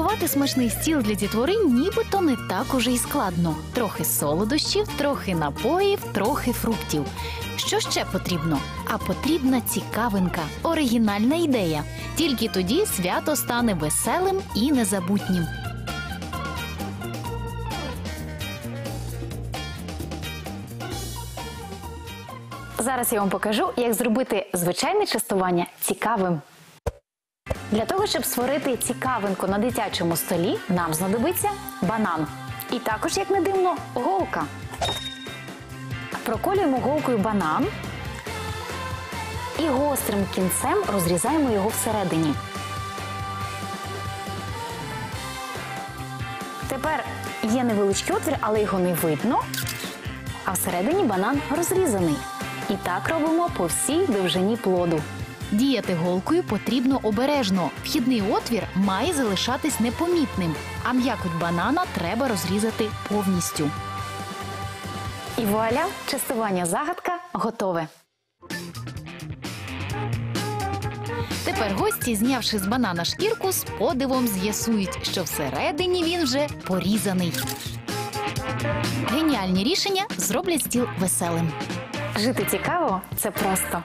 Влаштувати смачний стіл для дітвори нібито не так уже й складно. Трохи солодощів, трохи напоїв, трохи фруктів. Що ще потрібно? А потрібна цікавинка, оригінальна ідея. Тільки тоді свято стане веселим і незабутнім. Зараз я вам покажу, як зробити звичайне частування цікавим. Для того, щоб створити цікавинку на дитячому столі, нам знадобиться банан. І також, як не дивно, голка. Проколюємо голкою банан і гострим кінцем розрізаємо його всередині. Тепер є невеличкий отвір, але його не видно. А всередині банан розрізаний. І так робимо по всій довжині плоду. Діяти голкою потрібно обережно. Вхідний отвір має залишатись непомітним, а м'якоть банана треба розрізати повністю. І вуаля, частування загадка готове. Тепер гості, знявши з банана шкірку, з подивом з'ясують, що всередині він вже порізаний. Геніальні рішення зроблять стіл веселим. Жити цікаво це просто.